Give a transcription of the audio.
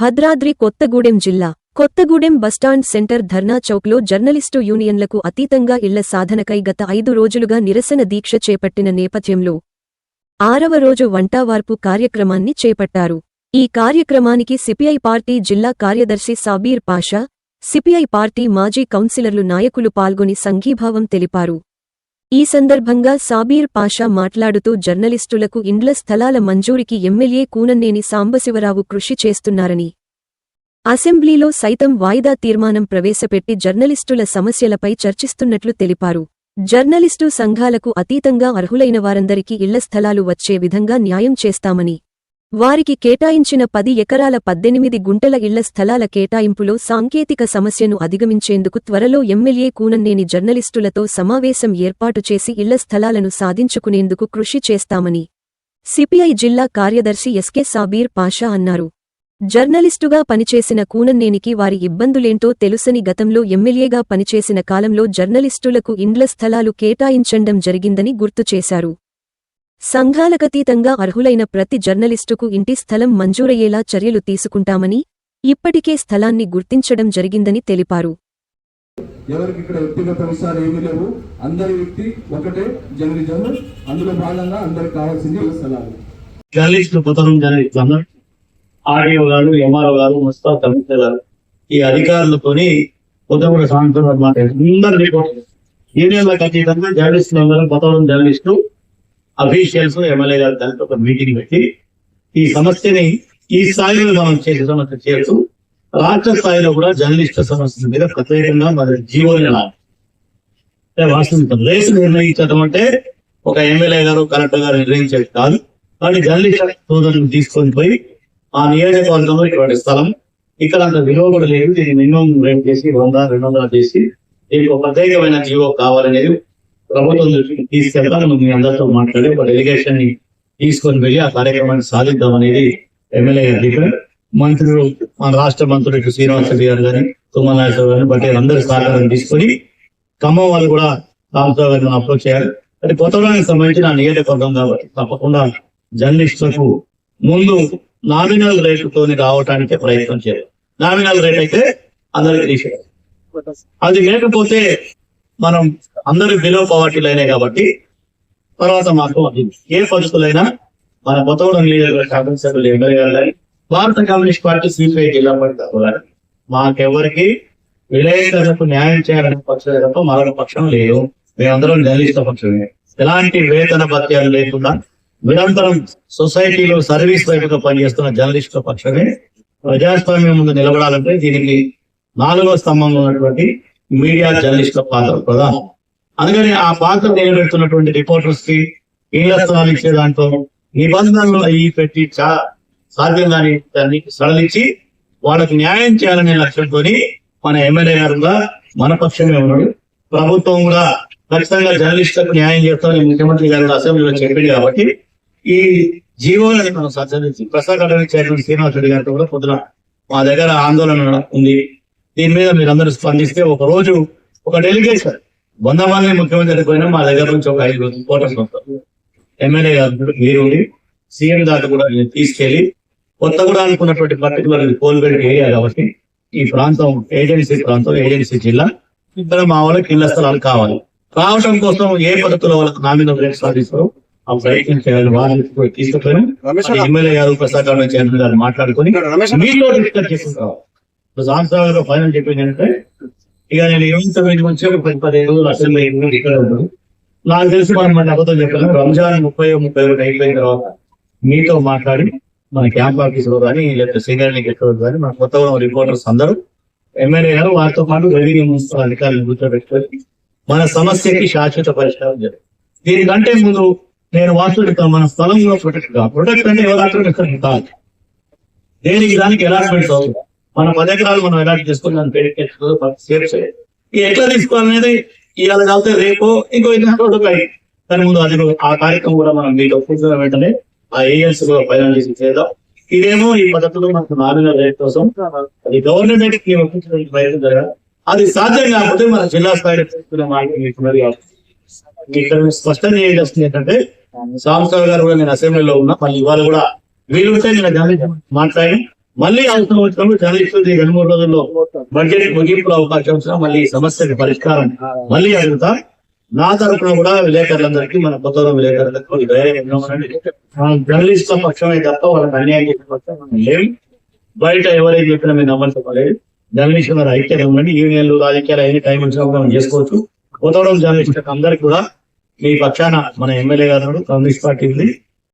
భద్రాద్రి కొత్తగూడెం జిల్లా. Kothagudem bus stand centre ధర్నా చౌక్లో journalist యూనియన్లకు అతీతంగా ఇళ్ళ సాధనకై గత ఐదు రోజులుగా నిరసన దీక్ష చేపట్టిన నేపథ్యంలో ఆరవ రోజు వంటావార్పు కార్యక్రమాన్ని చేపట్టారు. ఈ కార్యక్రమానికి సిపిఐ పార్టీ జిల్లా కార్యదర్శి సాబీర్ పాషా సిపిఐ పార్టీ మాజీ కౌన్సిలర్లు నాయకులు పాల్గొని సంఘీభావం తెలిపారు. ఈ సందర్భంగా సాబీర్ పాషా మాట్లాడుతూ జర్నలిస్టులకు ఇండ్ల స్థలాల మంజూరికి ఎమ్మెల్యే కూనన్నేని సాంబశివరావు కృషి చేస్తున్నారని. అసెంబ్లీలో సైతం వాయిదా తీర్మానం ప్రవేశపెట్టి జర్నలిస్టుల సమస్యలపై చర్చిస్తున్నట్లు తెలిపారు. జర్నలిస్టు సంఘాలకు అతీతంగా అర్హులైన వారందరికీ ఇళ్ళ స్థలాలు వచ్చే విధంగా న్యాయం చేస్తామని వారికి కేటాయించిన పది ఎకరాల పద్దెనిమిది గుంటల ఇళ్ళ స్థలాల కేటాయింపులో సాంకేతిక సమస్యను అధిగమించేందుకు త్వరలో ఎమ్మెల్యే కూనన్నేని జర్నలిస్టులతో సమావేశం ఏర్పాటు చేసి ఇళ్ళ స్థలాలను సాధించుకునేందుకు కృషి చేస్తామని సిపిఐ జిల్లా కార్యదర్శి ఎస్కే సాబీర్ పాషా అన్నారు. జర్నలిస్టుగా పనిచేసిన కూనన్నేనికి వారి ఇబ్బందులేంటో తెలుసని గతంలో ఎమ్మెల్యేగా పనిచేసిన కాలంలో జర్నలిస్టులకు ఇండ్ల స్థలాలు కేటాయించండం జరిగిందని గుర్తుచేశారు సంఘాలకతీతంగా అర్హులైన ప్రతి జర్నలిస్టుకు ఇంటి స్థలం మంజూరయ్యేలా చర్యలు తీసుకుంటామని ఇప్పటికే స్థలాన్ని గుర్తించడం జరిగిందని తెలిపారు. ఎవరికి ఇక్కడ వ్యక్తిగత విషయాలు ఏమీ లేవు. అందరి వ్యక్తి ఒకటే జర్నలిజం అందులో భాగంగా అందరికి కావాల్సింది స్థలాలు. జర్నలిస్టులు పుతనం జర్నలిస్టులు ఆర్డీఓ గారు ఎంఆర్ఓ గారు ముస్తా కమిషనర్ గారు ఈ అధికారులతోని పొద్దుగూడ సాయంత్రం అన్నమాట అందరి యూనియన్లకు అతీతంగా జర్నలిస్టులు అందరూ పొతనం జర్నలిస్టులు అఫీషియల్స్ ఎమ్మెల్యే గారు దాంట్లో ఒక మీటింగ్ పెట్టి ఈ సమస్యని ఈ స్థాయిలో మనం చేసే సమస్య చేస్తూ రాష్ట్ర స్థాయిలో కూడా జర్నలిస్ట్ సమస్యల మీద ప్రత్యేకంగా మన జీవోని వాస్తవం రేసు నిర్ణయించడం అంటే ఒక ఎమ్మెల్యే గారు కలెక్టర్ గారు నిర్ణయించేది కాదు. కానీ జర్నలిస్ట్ సోదరులు తీసుకొని పోయి ఆ నియోజకవర్గంలో ఇటువంటి స్థలం ఇక్కడ అంత విలువ కూడా లేదు. దీన్ని మినిమం రేట్ చేసి వంద రెండు వందలు చేసి దీనికి ఒక ప్రత్యేకమైన జీవో కావాలనేది ప్రభుత్వం దృష్టికి తీసుకెళ్తాను. మీ అందరితో మాట్లాడి ఒక డెలిగేషన్ని తీసుకొని వెళ్ళి ఆ కార్యక్రమాన్ని సాధిద్దాం అనేది ఎమ్మెల్యే గారి మంత్రులు మన రాష్ట్ర మంత్రులు ఇటు శ్రీనివాస రెడ్డి గారు కానీ తుమ్మల నాయకులు గారు బట్టి అందరి సహకారం తీసుకొని ఖమ్మం వాళ్ళు కూడా రామరావు గారిని అప్రోచ్ చేయాలి. అది కొత్తడానికి నా ఆ నియోజకవర్గం కాబట్టి తప్పకుండా జర్నలిస్టులకు ముందు నామినల్ రేటుతో రావడానికి ప్రయత్నం చేయాలి. నామినల్ రేట్ అయితే అందరికి తీసేయాలి. అది లేకపోతే మనం అందరూ బిలో పవర్టీలు అయినాయి కాబట్టి తర్వాత మాకు ఏ పరిస్థితులైనా మన కొత్తగూడెం లీడర్ శాసనసభ్యులు MLA Bharat communist party CPI zilla parishad మాకెవరికి విలేకరులకు న్యాయం చేయాలనే పక్షం తప్ప మరొక పక్షం లేదు. మేమందరం జర్నలిస్ట్ పక్షమే. ఎలాంటి వేతన భత్యాలు లేకుండా నిరంతరం సొసైటీలో సర్వీస్ వైపుగా పనిచేస్తున్న జర్నలిస్టుల పక్షమే. ప్రజాస్వామ్యం ముందు నిలబడాలంటే దీనికి నాలుగో స్తంభంలో ఉన్నటువంటి మీడియా జర్నలిస్టుల పాత్ర ప్రధానం. అందుకని ఆ పాత్ర నిలబెడుతున్నటువంటి రిపోర్టర్స్కి ఇళ్ళ స్థలాలు ఇచ్చే దాంట్లో నిబంధనలు అవి పెట్టి చా సాధ్యం కాని దాన్ని సడలించి వాళ్ళకి న్యాయం చేయాలనే లక్ష్యంతో మన ఎమ్మెల్యే గారుగా మన పక్షమే ఉన్నాడు. ప్రభుత్వం కూడా ఖచ్చితంగా జర్నలిస్టులకు న్యాయం చేస్తామని ముఖ్యమంత్రి గారు అసెంబ్లీలో చెప్పింది కాబట్టి ఈ జీవోలని మనం సంచరించి ప్రసాద్ అటవీ చైర్మన్ శ్రీనివాస్ రెడ్డి గారితో కూడా పొద్దున మా దగ్గర ఆందోళన ఉంది. దీని మీద మీరందరూ స్పందిస్తే ఒక రోజు ఒక డెలిగేషన్ వంద మంది ముఖ్యమంత్రి పోయినా మా దగ్గర నుంచి ఒక ఐదు రిపోర్టర్స్ వస్తారు. ఎమ్మెల్యే గారు మీరు సీఎం దాకా కూడా తీసుకెళ్ళి కొత్తగూడ అనుకున్నటువంటి పర్టికులర్ కోల్బెల్ట్ ఏరియా కాబట్టి ఈ ప్రాంతం ఏజెన్సీ ప్రాంతం ఏజెన్సీ జిల్లా ఇక్కడ మా వాళ్ళకి ఇళ్ళ స్థలాలు కావాలి. రావటం కోసం ఏ పద్ధతిలో వాళ్ళకి నామినల్ రేట్ సాధిస్తారో ఆ ప్రయత్నం చేయాలి వాళ్ళని కూడా తీసుకుపోయి అది ఎమ్మెల్యే గారు ప్రసాద్ గారు చైర్మన్ గారు మాట్లాడుకొని మీలో డిస్కస్ చేసుకుంటాం ఇప్పుడు ఫైనల్ చెప్పింది ఏంటంటే ఇక నేను ఇరవై తొమ్మిది నుంచి ఒక పది పదిహేను రోజులు అసెంబ్లీ నుండి ఇక్కడ ఉంటాను నాకు తెలిసి మనం మన అబద్ధం చెప్పాను రంజాన్ ముప్పై ముప్పై ఒకటి అయిపోయిన తర్వాత మీతో మాట్లాడి మన క్యాంప్ ఆఫీసులో కానీ లేకపోతే సీనియర్ ఎక్కడ కానీ మన కొత్త రిపోర్టర్స్ అందరూ ఎమ్మెల్యే గారు వారితో పాటు రెవెన్యూ మున్సిపల్ అధికారులు కూర్చోబెట్టుకొని మన సమస్యకి శాశ్వత పరిష్కారం జరిగింది. దీనికంటే ముందు నేను వాస్తుడు మన స్థలంలో ప్రొటెక్ట్ కాదు ప్రొటెక్ట్ అంటే ఎవరు కాదు. దేనికి దానికి ఎలాట్మెంట్స్ అవుతుంది మన పది ఎకరాలు మనం ఎలాంటి తీసుకున్నాం దాన్ని పెట్టి. ఈ ఎట్లా తీసుకోవాలనేది ఇవాళ కలితే రేపు ఇంకో ఇద్దరు దాని ముందు అది ఆ కార్యక్రమం కూడా మనం మీకు కూర్చున్న వెంటనే ఆ ఏఎల్స్ కూడా ఫైనల్ చేసి చేద్దాం. ఇదేమో ఈ పద్ధతిలో మనకు నామినల్ రేట్ కోసం అది గవర్నమెంట్కి ఒప్పించడానికి ప్రయత్నం జరగాలి. అది సాధ్యం కాకపోతే మన జిల్లా స్థాయిలో తీసుకునే మార్గం ఇస్తున్నది ఇక్కడ స్పష్టంగా చేయాల్సింది ఏంటంటే సాంసరావు గారు కూడా నేను అసెంబ్లీలో ఉన్నా మళ్ళీ ఇవాళ కూడా వీలుంటే నేను మాట్లాడి మళ్ళీ అవసరం వచ్చినప్పుడు జర్నలిస్టులు ఈ రెండు మూడు రోజుల్లో బడ్జెట్ ముగింపులో అవకాశం వచ్చినా మళ్ళీ సమస్యకి పరిష్కారం మళ్ళీ అడుగుతా. నా తరఫున కూడా విలేకరులందరికీ మన కొత్త విలేకరులకు జర్నలిస్ట్ పక్షమే తప్ప వాళ్ళకి అన్యాయం చేసిన పక్షం మనం బయట ఎవరైతే చెప్పినా మేము నమ్మలేదు జర్నలిస్ట్ జర్నలిస్టుల ఐక్యత ఉండండి. యూనియన్లు రాజకీయాలు ఎన్ని టైం వచ్చినప్పుడు మనం చేసుకోవచ్చు. కొత్తగూడెం జర్నలిస్ట్ అందరికి కూడా మీ పక్షాన మన ఎమ్మెల్యే గారు కమ్యూనిస్ట్ పార్టీ ఉంది.